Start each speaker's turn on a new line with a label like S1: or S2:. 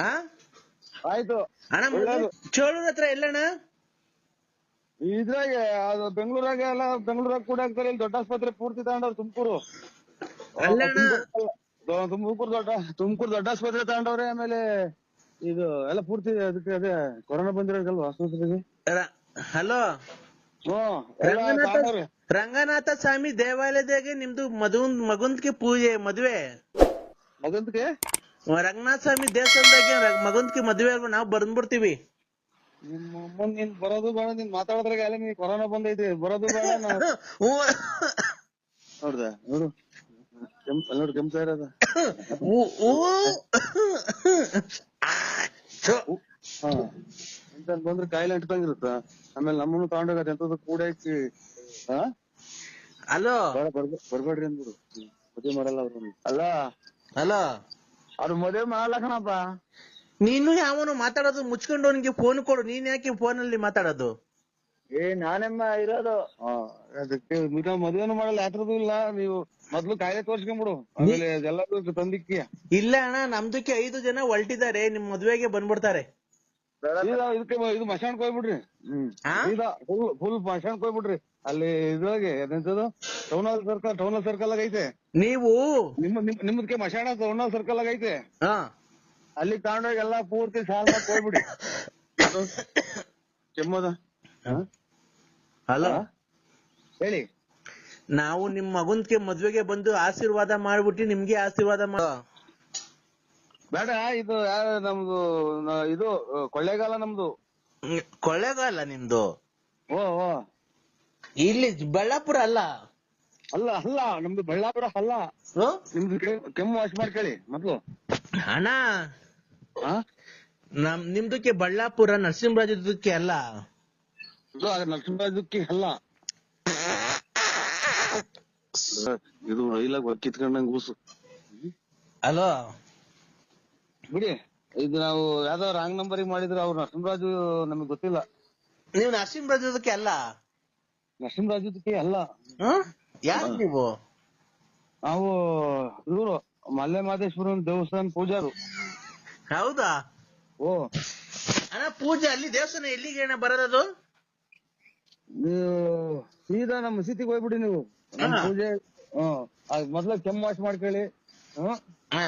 S1: ಹಾ
S2: ಆಯ್ತು.
S1: ಅಣ್ಣ. ಚೋಳೂರ್ ಹತ್ರ ಎಲ್ಲಣ್ಣ?
S2: ಇದ್ರಾಗೆ ಅದು ಬೆಂಗಳೂರಾಗ ಎಲ್ಲ ಬೆಂಗಳೂರಾಗ ಕೂಡ ಆಗ್ತಾರೆ. ಇಲ್ಲಿ ದೊಡ್ಡ ಆಸ್ಪತ್ರೆ ಪೂರ್ತಿ ತಗೊಂಡವ್ರು ತುಮಕೂರು.
S1: ಅಲ್ಲಣ್ಣ
S2: ತುಮಕೂರು ದೊಡ್ಡ ತುಮಕೂರು ದೊಡ್ಡ ಆಸ್ಪತ್ರೆ ತಗೊಂಡವ್ರೆ ಆಮೇಲೆ ಇದು ಎಲ್ಲ ಪೂರ್ತಿ ಅದಕ್ಕೆ ಅದೇ ಕೊರೋನಾ ಬಂದಿರೋದಲ್ವಾ ಆಸ್ಪತ್ರೆಗೆ?
S1: ಹಲೋ? ರಂಗನಾಥ ಸ್ವಾಮಿ ದೇವಾಲಯದಾಗೆ ನಿಮ್ದು ಮದುವನ್ ಮಗುಂದ್ಕೆ ಪೂಜೆ ಮದ್ವೆ?
S2: ಮಗಂತ್ಗೆ
S1: ರಂಗನಾಥ ಸ್ವಾಮಿ ದೇವಸ್ಥಾನದಾಗೆ ಮಗಂದ್ಕಿ ಮದ್ವೆ ಅಲ್ವಾ ನಾವ್ ಬಂದ್ಬಿಡ್ತೀವಿ.
S2: ನಿಮ್ಮ ಅಮ್ಮನ್ ನೀನ್ ಬರೋದು ಬೇಡ ನೀನ್ ಮಾತಾಡೋದ್ರಾಗ ಅಲ್ಲ ನೀನ್ ಕೊರೋನಾ ಬಂದೈತಿ ಬರೋದು ಬೇಡ ನಾ. ನೋಡ್ದ ನೋಡು. ಕೆಂಪ್ ಅಲ್ಲಿ ನೋಡು ಕೆಂಪ
S1: ಥು.
S2: ಹಾ ಅಂತ ಬಂದ್ರೆ ಕಾಯಿಲೆ ಅಂಟ್ಕೊಂಗಿರುತ್ತ. ಆಮೇಲೆ ನಮ್ಮನ್ನು ತಗೊಂಡೋಗ ಎಂತದ ಕೂಡ ಹಾಕಿ ಹಾ?
S1: ಹಲೋ
S2: ಬೇಡ ಬರ್ಬ- ಬರ್ಬೇಡ್ರಿ ಅಂದ್ಬಿಡು. ಮದುವೆ ಮಾಡಲ್ಲ ಅವ್ರು. ಅಲ್ಲ
S1: ಹಲೋ
S2: ಅವ್ರು ಮದುವೆ ಮಾಡಲ್ಲ ಕಣಪ್ಪ
S1: ನೀನು ಯಾವನು ಮಾತಾಡೋದು ಮುಚ್ಕೊಂಡು ಅವನಿಗೆ ಫೋನ್ ಕೊಡು. ನೀನ್ ಯಾಕೆ ಫೋನ್ ಅಲ್ಲಿ ಮಾತಾಡೋದು?
S2: ಏ ನಾನೆಮ್ಮ ಇರೋದು. ಅದಕ್ಕೆ ನೀವು ಮದುವೆನು ಮಾಡಲ್ಲ ಯಾತ್ರದ್ದು ಇಲ್ಲ. ನೀವು ಮೊದ್ಲು ಕಾಯ್ದೆ ತೋರ್ಸ್ಕೊಂಬಿಡು ಆಮೇಲೆ ಎಲ್ಲಾರು ತಂದಿಕ್ಕಿ
S1: ಇಲ್ಲ ಅಣ್ಣ ನಮ್ದಕ್ಕೆ ಐದು ಜನ ಹೊಲ್ಟಿದ್ದಾರೆ. ನಿಮ್ ಮದ್ವೆಗೆ ಬಂದ್ಬಿಡ್ತಾರೆ.
S2: ಸೀದಾ ಇದಕ್ಕೆ ಇದು ಮಶಾಣಕ್ ಹೋಗ್ಬಿಡ್ರಿ? ಸೀದಾ ಫುಲ್ ಫುಲ್ ಮಶಾಣಕ್ ಹೋಗ್ಬಿಡ್ರಿ. ಅಲ್ಲಿ ಇದ್ರೊಳಗೆ ಎಂತದು ಟೌನಲ್ ಸರ್ಕಲ್ ಟೌನಲ್ ಸರ್ಕಲ್ ಐತೆ.
S1: ನೀವು?
S2: ನಿಮ್ಮ ನಿಮ್- ನಿಮ್ದಕ್ಕೆ ಮಶಾಣ ಟೌನ್ ಸರ್ಕಲ್ ಐತೆ.
S1: ಹಾ.
S2: ಅಲ್ಲಿ ತಗೊಂಡೋಗಿ ಎಲ್ಲಾ ಪೂರ್ತಿ ಸಾಲ ಮಾಡಿ ಹೋಗ್ಬಿಡಿ ಕೆಮ್ಮದ.
S1: ಹಲೋ?
S2: ಹೇಳಿ.
S1: ನಾವು ನಿಮ್ ಮಗುನ್ಗೆ ಮದ್ವೆಗೆ ಬಂದು ಆಶೀರ್ವಾದ ಮಾಡ್ಬಿಟ್ಟು ನಿಮ್ಗೆ ಆಶೀರ್ವಾದ ಮಾಡೋ
S2: ಬೇಡ ಇದು ಯಾರ ನಮ್ದು ನ- ಇದು ಆ, ಕೊಳ್ಳೇಗಾಲ ನಮ್ದು.
S1: ಕೊಳ್ಳೇಗಾಲ ನಿಮ್ದು?
S2: ಓ ಓ.
S1: ಇಲ್ಲಿ ಬಳ್ಳಾಪುರ ಅಲ್ಲ?
S2: ಅಲ್ಲ ಅಲ್ಲ ನಮ್ದು ಬಳ್ಳಾಪುರ ಅಲ್ಲ.
S1: ಹ್ಮ್?
S2: ನಿಮ್ದು ಕೆ- ಕೆಮ್ಮು ವಾಶ್ ಮಾಡ್ಕೊಳ್ಳಿ ಮೊದ್ಲು.
S1: ಅಣ್ಣ
S2: ಹಾ
S1: ನಮ್ ನಿಮ್ದಕ್ಕೆ ಬಳ್ಳಾಪುರ ನರಸಿಂಹರಾಜದಕ್ಕೆ ಅಲ್ಲ?
S2: ಇದು ನರಸಿಂಹರಾಜಕ್ಕೆ ಅಲ್ಲ. ಇದು ರೈಲಾಗ ಕಿತ್ಕೊಂಡಂಗ್
S1: ಹಲೋ
S2: ಬಿಡಿ. ಇದು ನಾವು ಯಾವ್ದೋ ರಾಂಗ್ ನಂಬರ್ ಮಾಡಿದ್ರೆ ಅವ್ರು ನರಸಿಂಹರಾಜು ನಮಗ್ ಗೊತ್ತಿಲ್ಲ.
S1: ನೀವು ನರಸಿಂಹರಾಜದಕ್ಕೆ ಅಲ್ಲ?
S2: ನರಸಿಂಹರಾಜಕ್ಕೆ ಅಲ್ಲ.
S1: ಹ್ಮ್ ಯಾರು ನೀವು?
S2: ನಾವು ಇವರು ಮಲ್ಲೆ ಮಾದೇಶ್ವರನ್ ದೇವಸ್ಥಾನ ಪೂಜಾರು.
S1: ಹೌದಾ?
S2: ಓ.
S1: ಅಣ್ಣ ಪೂಜೆ ಅಲ್ಲಿ ದೇವಸ್ಥಾನ ಎಲ್ಲಿಗೆ ಅಣ್ಣ ಬರೋದದು
S2: ನೀವು ಸೀದಾ ನಮ್ಮ ಮಸೀದಿಗೆ ಹೋಗ್ಬಿಡಿ ನೀವು.
S1: ನಮ್
S2: ಪೂಜೆ ಹ್ಮ್ ಮೊದ್ಲ ಕೆಮ್ಮು ವಾಶ್ ಮಾಡ್ಕೊಳ್ಳಿ. ಹ್ಮ್
S1: ಹಾ.